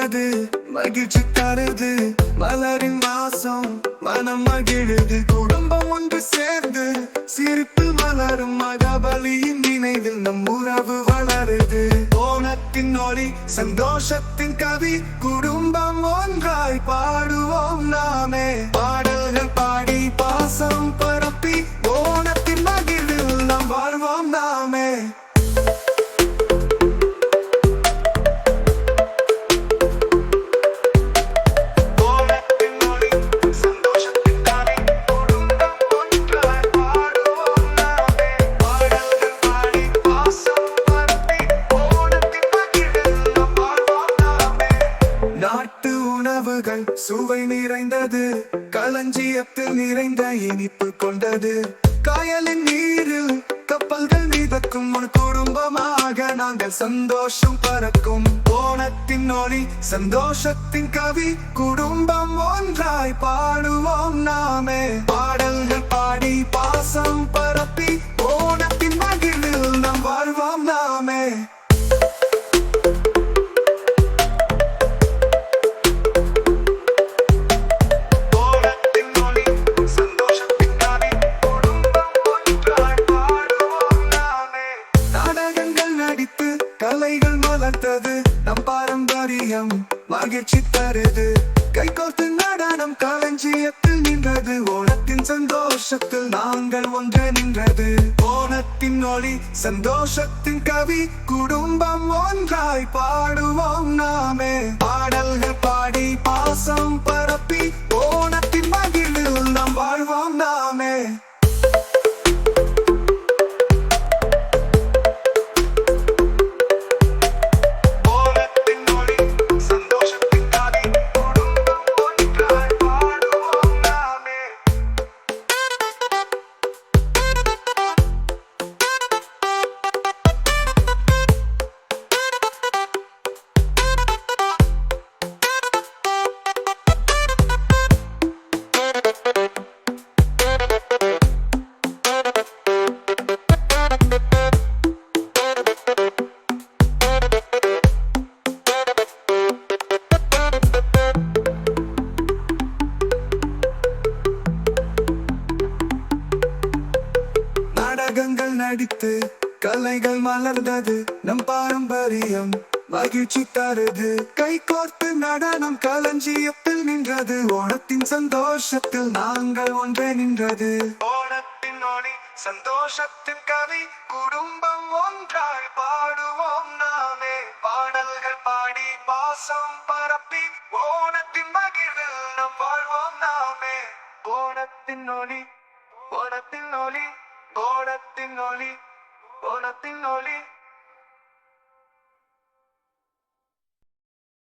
மகிழ்ச்சி தருது மலரின் வாசம் மனம் மகிழுது. குடும்பம் ஒன்று சேர்ந்து சிரிப்பில் மலரும் மகாபலியின் நினைவில் நம் உறவு வளருது. ஓணத்தின் ஒளி சந்தோஷத்தின் கவி குடும்பம் ஒன்றாய் பாடுவோம் நாமே. பாடல்கள் பாடி பாசம் பரப்பி ஓணத்தின் மகிழில் நாம் வாழ்வோம் நாமே. உணவுகள் சுவை நிறைந்தது களஞ்சியத்தில் நிறைந்த இனிப்பு கொண்டது. காயலின் நீரில் கப்பல்கள் மீதக்கும் ஒரு குடும்பமாக நாங்கள் சந்தோஷம் பறக்கும். ஓணத்தின் ஒளி சந்தோஷத்தின் கவி குடும்பம் ஒன்றாய் பாடுவோம் நாமே. மகிழ்ச்சி தருது. கை கோர்த்து நடனம் களஞ்சியத்தில் நின்றது. ஓணத்தின் சந்தோஷத்தில் நாங்கள் ஒன்று நின்றது. ஓணத்தின் ஒளி சந்தோஷத்தின் கவி. குடும்பம் ஒன்றாய் பாடுவோம் நாமே. அடித்து கலைகள் மலர்ந்தது நம் பாரம்பரியம். மகிழ்ச்சி தருது. கை கோர்த்து நடனம் களஞ்சியத்தில் நின்றது? ஓணத்தின் சந்தோஷத்தில் நாங்கள் ஒன்றே நின்றது. ஓணத்தின் ஒளி சந்தோஷத்தின் கவி குடும்பம் ஒன்றாய் பாடுவோம் நாமே. பாடல்கள் பாடி பாசம் பரப்பி ஓணத்தின் மகிழ்வில் நம் வாழ்வோம் நாமே. ஓணத்தின் ஒளி ஓணத்தின் ஒளி ஓணத்தின் ஒளி ஓணத்தின் ஒளி.